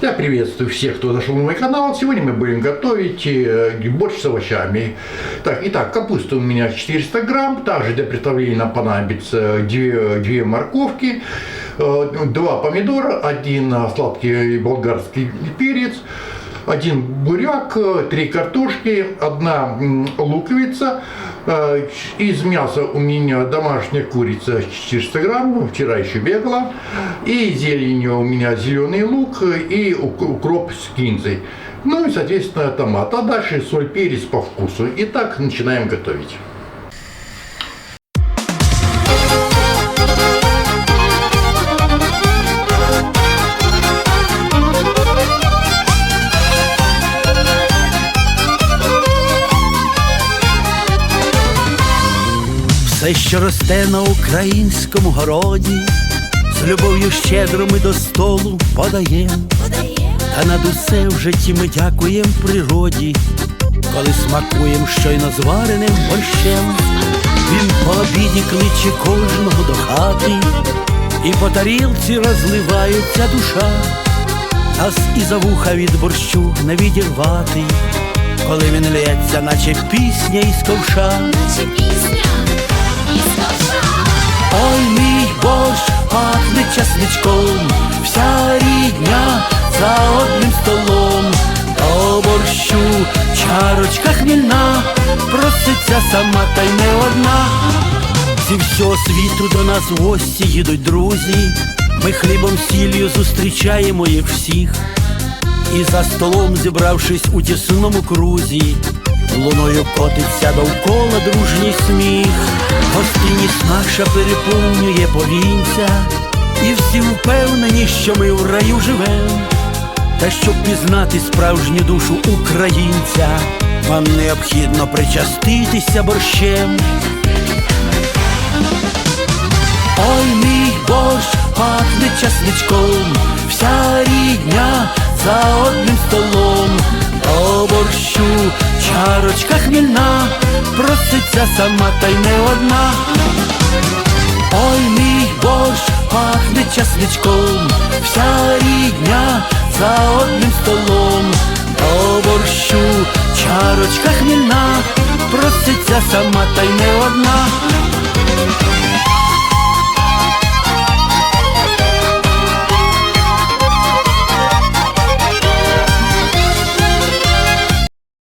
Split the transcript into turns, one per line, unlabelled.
Я приветствую всех, кто зашел на мой канал. Сегодня мы будем готовить э, борщ с овощами. Так, итак, капуста у меня 400 грамм. Также для приготовления нам понадобится две, две морковки, э, два помидора, один э, сладкий болгарский перец, один буряк, э, три картошки, одна луковица. Э, Из мяса у меня домашняя курица 400 грамм, вчера еще бегала. И зеленью у меня зеленый лук и ук- укроп с кинзой. Ну и, соответственно, томат. А дальше соль, перец по вкусу. Итак, начинаем готовить.
Все, що росте на українському городі, з любов'ю щедро ми до столу подаєм, та над усе в житті ми дякуєм природі, коли смакуєм щойно звареним борщем. Він по обіді кличе кожного до хати, і по тарілці розливається душа, нас і за вуха від борщу не відірвати, коли він лється, наче пісня із ковша.
Наче пісня
часничком, вся рідня за одним столом, до борщу чарочка хмільна, проситься сама та й не одна. Зі всього світу до нас в гості їдуть друзі, ми хлібом сіллю зустрічаємо їх всіх. І за столом, зібравшись у тісному крузі, луною котиться довкола дружній сміх, гостинність наша переповнює повінця, і всі впевнені, що ми в раю живем. Та щоб пізнати справжню душу українця, вам необхідно причаститися борщем. Ой, мій борщ пахне часничком, вся рідня за одним столом, до борщу чарочка хмільна, проситься сама та й не одна. Ой, мій борщ пахне часничком, вся рідня за одним столом, до борщу чарочка хмільна, проситься сама та й не одна.